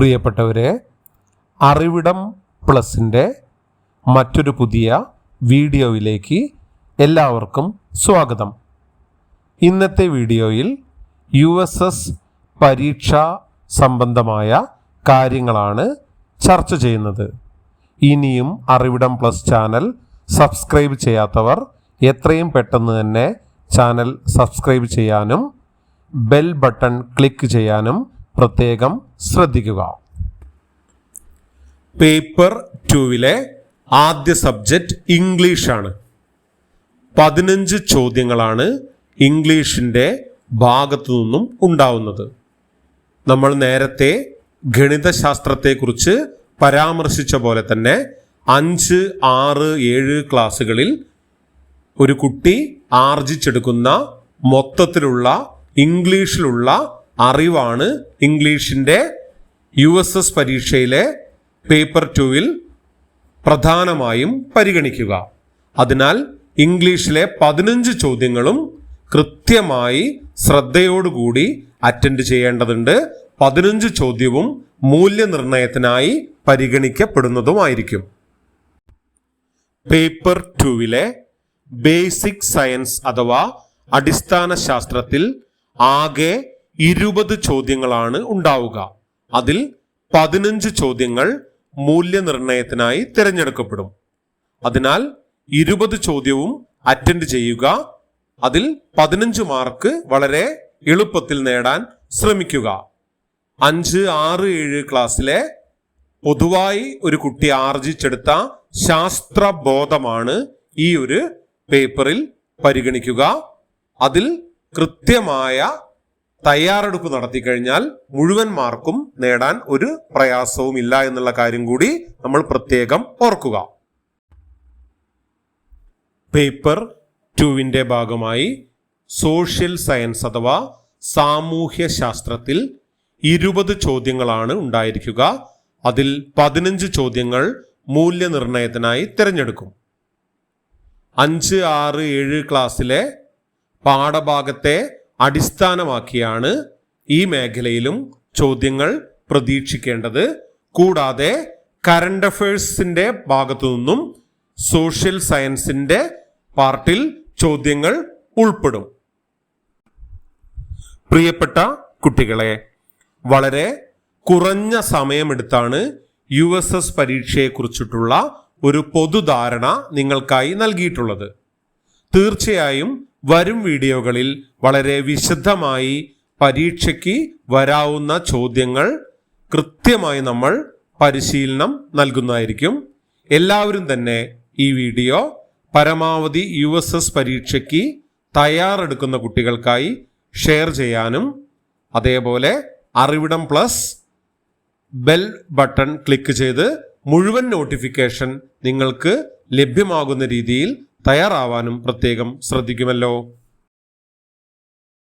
പ്രിയപ്പെട്ടവരെ അറിവിടം പ്ലസിന്റെ മറ്റൊരു പുതിയ വീഡിയോയിലേക്ക് എല്ലാവർക്കും സ്വാഗതം. ഇന്നത്തെ വീഡിയോയിൽ യു എസ് എസ് പരീക്ഷ സംബന്ധമായ കാര്യങ്ങളാണ് ചർച്ച ചെയ്യുന്നത്. ഇനിയും അറിവിടം പ്ലസ് ചാനൽ സബ്സ്ക്രൈബ് ചെയ്യാത്തവർ എത്രയും പെട്ടെന്ന് തന്നെ ചാനൽ സബ്സ്ക്രൈബ് ചെയ്യാനും ബെൽ ബട്ടൺ ക്ലിക്ക് ചെയ്യാനും പ്രത്യേകം ശ്രദ്ധിക്കുക. പേപ്പർ ടുവിലെ ആദ്യ സബ്ജക്റ്റ് ഇംഗ്ലീഷാണ്. പതിനഞ്ച് ചോദ്യങ്ങളാണ് ഇംഗ്ലീഷിന്റെ ഭാഗത്തു നിന്നും ഉണ്ടാവുന്നത്. നമ്മൾ നേരത്തെ ഗണിതശാസ്ത്രത്തെക്കുറിച്ച് പരാമർശിച്ച പോലെ തന്നെ അഞ്ച് ആറ് ഏഴ് ക്ലാസ്സുകളിൽ ഒരു കുട്ടി ആർജിച്ചെടുക്കുന്ന മൊത്തത്തിലുള്ള ഇംഗ്ലീഷിലുള്ള അറിവാണ് ഇംഗ്ലീഷിന്റെ യു എസ് എസ് പരീക്ഷയിലെ പേപ്പർ ടുവിൽ പ്രധാനമായും പരിഗണിക്കുക. അതിനാൽ ഇംഗ്ലീഷിലെ പതിനഞ്ച് ചോദ്യങ്ങളും കൃത്യമായി ശ്രദ്ധയോടുകൂടി അറ്റൻഡ് ചെയ്യേണ്ടതുണ്ട്. പതിനഞ്ച് ചോദ്യവും മൂല്യനിർണയത്തിനായി പരിഗണിക്കപ്പെടുന്നതുമായിരിക്കും. പേപ്പർ ടുവിലെ ബേസിക് സയൻസ് അഥവാ അടിസ്ഥാന ശാസ്ത്രത്തിൽ ആകെ ഇരുപത് ചോദ്യങ്ങളാണ് ഉണ്ടാവുക. അതിൽ പതിനഞ്ച് ചോദ്യങ്ങൾ മൂല്യനിർണയത്തിനായി തിരഞ്ഞെടുക്കപ്പെടും. അതിനാൽ ഇരുപത് ചോദ്യവും അറ്റൻഡ് ചെയ്യുക. അതിൽ പതിനഞ്ച് മാർക്ക് വളരെ എളുപ്പത്തിൽ നേടാൻ ശ്രമിക്കുക. അഞ്ച് ആറ് ഏഴ് ക്ലാസ്സിലെ പൊതുവായി ഒരു കുട്ടി ആർജിച്ചെടുത്ത ശാസ്ത്രബോധമാണ് ഈ ഒരു പേപ്പറിൽ പരിഗണിക്കുക. അതിൽ കൃത്യമായ തയ്യാറെടുപ്പ് നടത്തിക്കഴിഞ്ഞാൽ മുഴുവൻ മാർക്കും നേടാൻ ഒരു പ്രയാസവും ഇല്ല എന്നുള്ള കാര്യം കൂടി നമ്മൾ പ്രത്യേകം ഓർക്കുക. പേപ്പർ ടുവിന്റെ ഭാഗമായി സോഷ്യൽ സയൻസ് അഥവാ സാമൂഹ്യ ശാസ്ത്രത്തിൽ ഇരുപത് ചോദ്യങ്ങളാണ് ഉണ്ടായിരിക്കുക. അതിൽ പതിനഞ്ച് ചോദ്യങ്ങൾ മൂല്യനിർണയത്തിനായി തിരഞ്ഞെടുക്കും. അഞ്ച് ആറ് ഏഴ് ക്ലാസ്സിലെ പാഠഭാഗത്തെ അടിസ്ഥാനമാക്കിയാണ് ഈ മേഖലയിലും ചോദ്യങ്ങൾ പ്രതീക്ഷിക്കേണ്ടത്. കൂടാതെ കറണ്ട് അഫയേഴ്സിന്റെ ഭാഗത്തു നിന്നും സോഷ്യൽ സയൻസിന്റെ പാർട്ടിൽ ചോദ്യങ്ങൾ ഉൾപ്പെടും. പ്രിയപ്പെട്ട കുട്ടികളെ വളരെ കുറഞ്ഞ സമയമെടുത്താണ് യു എസ് എസ് പരീക്ഷയെക്കുറിച്ചിട്ടുള്ള ഒരു പൊതുധാരണ നിങ്ങൾക്കായി നൽകിയിട്ടുള്ളത്. തീർച്ചയായും വരും വീഡിയോകളിൽ വളരെ വിശദമായി പരീക്ഷയ്ക്ക് വരാവുന്ന ചോദ്യങ്ങൾ കൃത്യമായി നമ്മൾ പരിശീലനം നൽകുന്നതായിരിക്കും. എല്ലാവരും തന്നെ ഈ വീഡിയോ പരമാവധി യു എസ് എസ് പരീക്ഷയ്ക്ക് തയ്യാറെടുക്കുന്ന കുട്ടികൾക്കായി ഷെയർ ചെയ്യാനും അതേപോലെ Arividam plus bell button click ചെയ്ത് മുഴുവൻ നോട്ടിഫിക്കേഷൻ നിങ്ങൾക്ക് ലഭ്യമാകുന്ന രീതിയിൽ തയ്യാറാവാനും പ്രത്യേകം ശ്രദ്ധിക്കുമല്ലോ.